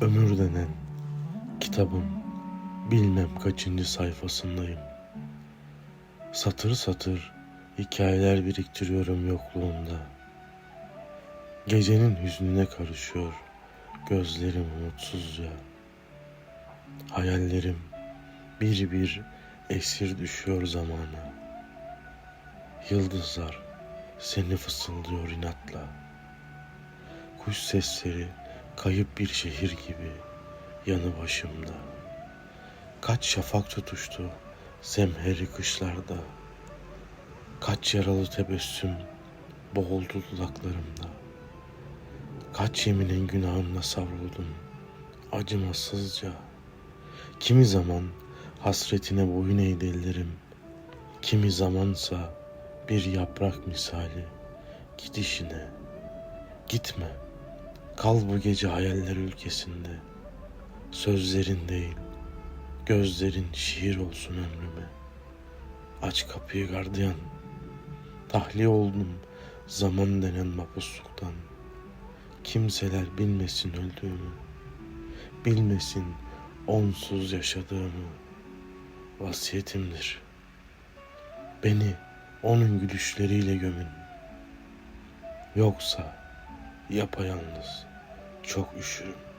Ömür denen kitabın bilmem kaçıncı sayfasındayım. Satır satır hikayeler biriktiriyorum yokluğunda. Gecenin hüznüne karışıyor gözlerim umutsuzca. Hayallerim bir bir esir düşüyor zamana. Yıldızlar seni fısıldıyor inatla. Kuş sesleri kayıp bir şehir gibi yanı başımda. Kaç şafak tutuştu semheri kışlarda. Kaç yaralı tebessüm boğuldu dudaklarımda. Kaç yeminin günahımla savruldum acımasızca. Kimi zaman hasretine boyun eğdi ellerim. Kimi zamansa bir yaprak misali gidişine. Gitme. Kal bu gece hayaller ülkesinde. Sözlerin değil, gözlerin şiir olsun ömrüme. Aç kapıyı gardiyan. Tahliye oldum zaman denen mapusluktan. Kimseler bilmesin öldüğümü. Bilmesin onsuz yaşadığımı. Vasiyetimdir. Beni onun gülüşleriyle gömün. Yoksa yapayalnız çok üşürüm.